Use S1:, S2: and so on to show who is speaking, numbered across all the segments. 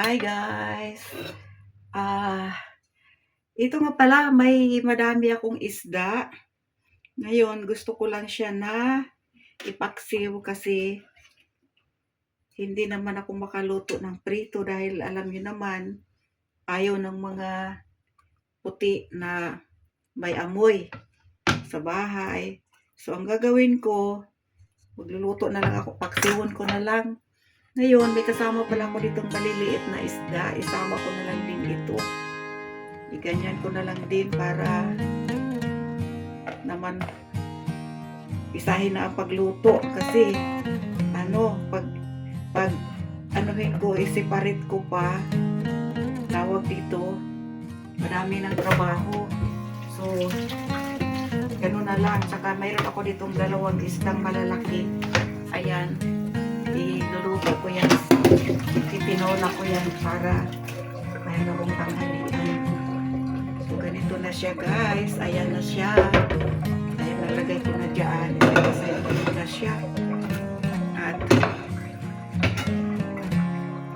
S1: Hi guys! Ah, ito nga pala, may madami akong isda. Ngayon, gusto ko lang siya na ipaksiw kasi hindi naman ako makaluto ng prito dahil alam niyo naman, ayaw ng mga puti na may amoy sa bahay. So, ang gagawin ko, magluluto na lang ako, paksiwon ko na lang. Ngayon, may kasama pala ako ditong maliliit na isda. Isama ko na lang din ito. Iganyan ko na lang din para naman isahin na ang pagluto. Kasi ano, pag pag anuhin ko, i-separate ko pa tawag dito madami ng trabaho. So ganun na lang. Saka mayroon ako ditong dalawang isdang malalaki. Ayan iluluto ko yan titinola ko yan para mayroon akong tanghalian so ganito na siya guys. Ayan na siya. Ayan nalagay ko na dyan. Ko na siya. At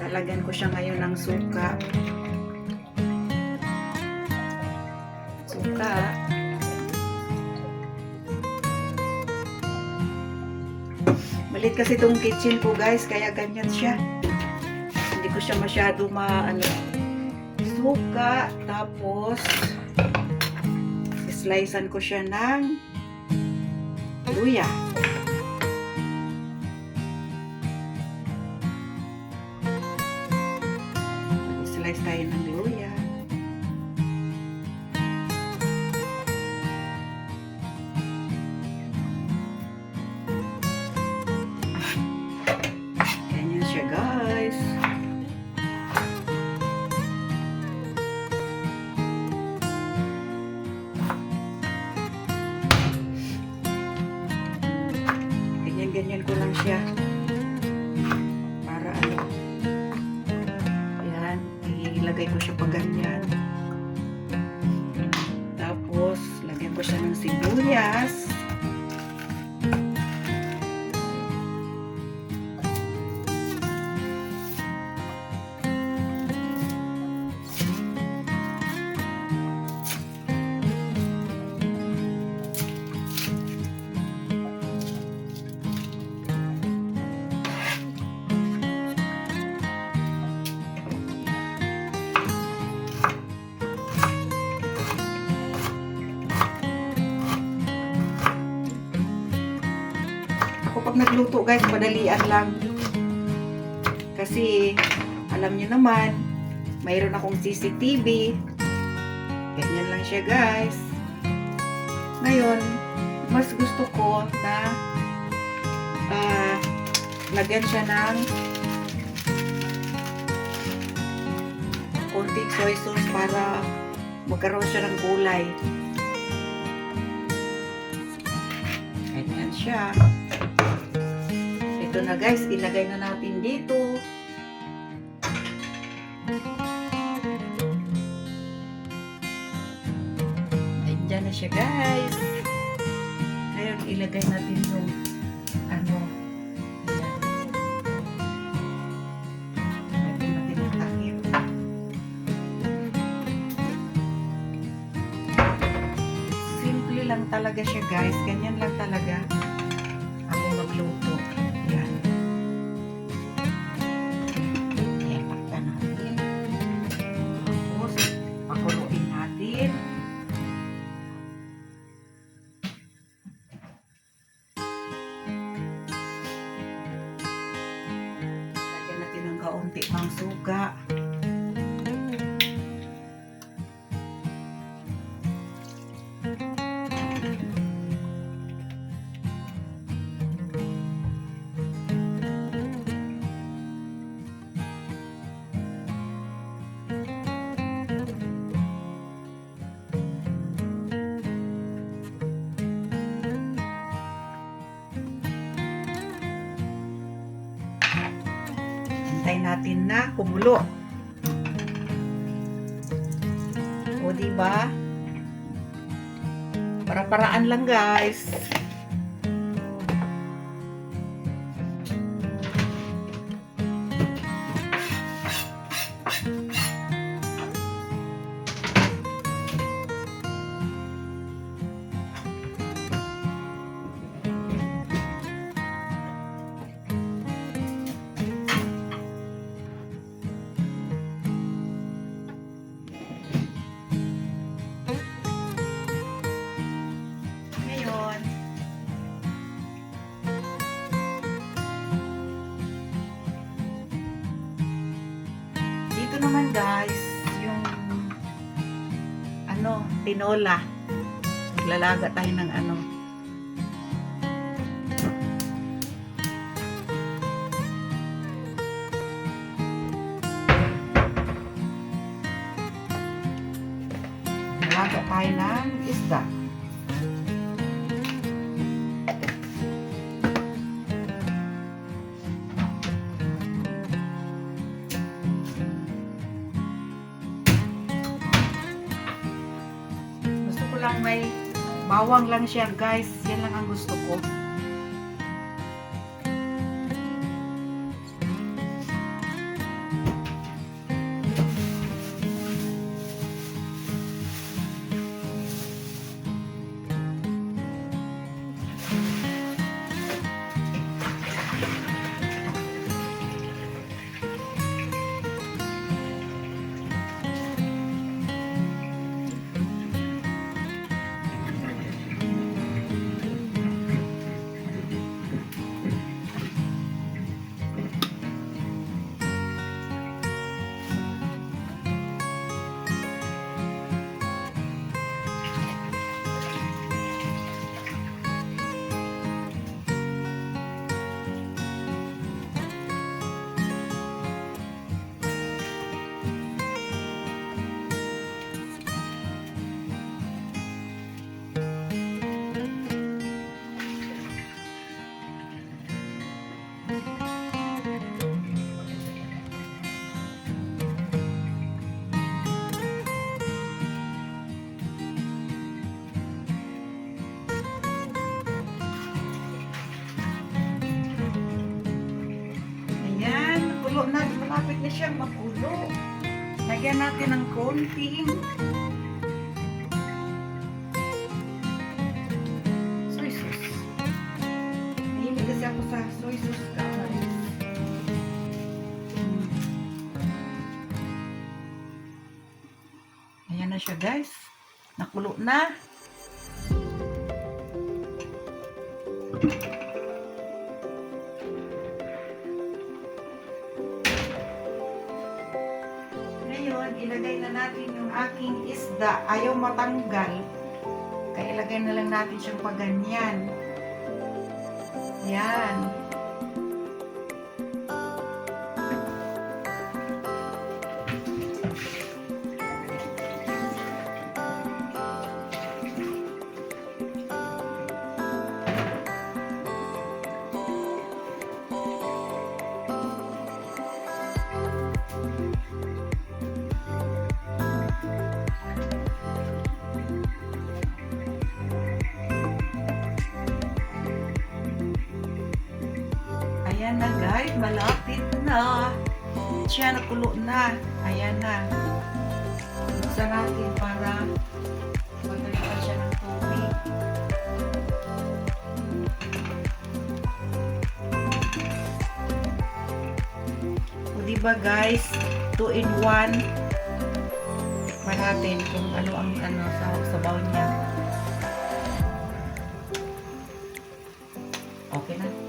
S1: lalagyan ko siya ngayon ng suka. Suka Malit kasi itong kitchen ko guys, kaya ganyan siya. Hindi ko siya masyado ma, ano, suka, tapos, slicean ko siya ng luya. Nagluto guys, madalian lang. Kasi, alam niyo naman, mayroon akong CCTV. Ganyan lang siya guys. Ngayon, mas gusto ko na ah, lagyan siya ng konting soy sauce para magkaroon siya ng kulay. Ganyan siya. Na guys, ilagay na natin dito. Ayan na siya guys. Ngayon, ilagay natin yung ano. Simple lang talaga siya guys. Ganyan lang talaga kaunti pang suga. Hintayin natin na kumulo. O, di ba? Para-paraan lang, guys, tinola. Naglalaga tayo ng ano. May bawang lang siya guys. Yan lang ang gusto ko. Malapit na siyang makulo. Lagyan natin ng konting soy sauce. Mahilig kasi ako sa soy sauce guys. Mm. Ayan na siya guys. Nakulo na. Ngayon, aking isda. Ayaw matanggal. Kaya ilagay na lang natin siyang paganyan. Yan. Ayan na guys, malapit na. Siya nakulo na. Ayan na. Buksan natin para magdalipan siya ng tubig. O diba guys, 2 in 1. Pa natin kung ano ang ano sa sabaw niya. Okay na.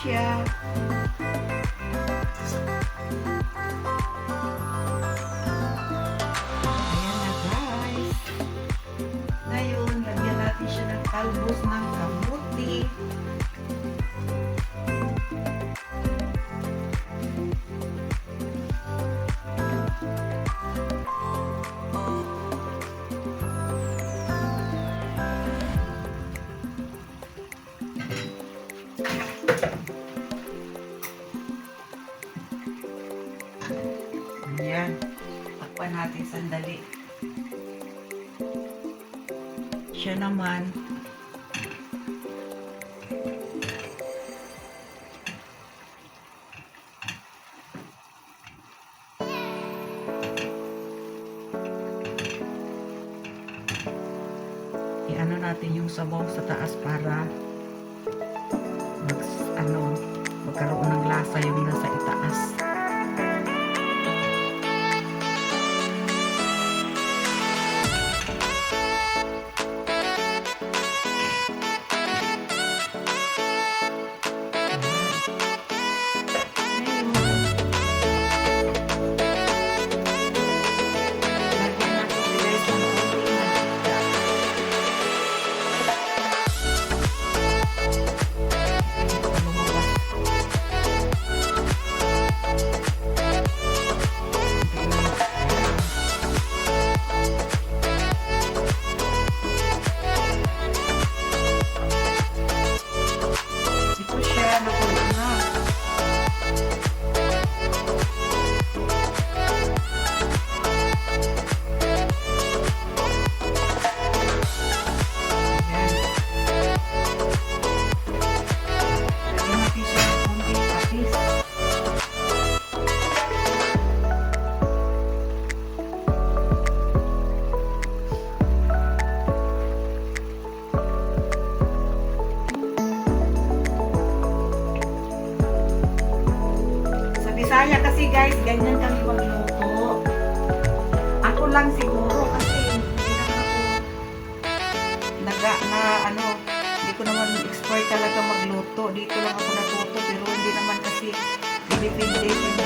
S1: Siya. Ayan na guys. Ngayon, lagyan natin siya ng talbos ng kamuti. Siya naman. i-ano natin yung sabaw sa taas para mag, ano, magkaroon ng lasa yung nasa itaas. Guys, ganyan kami magluto. Ako lang siguro kasi hindi naman ako naga, na ano, hindi ko naman expert talaga magluto. Dito lang ako natuto pero hindi naman kasi Philippine dish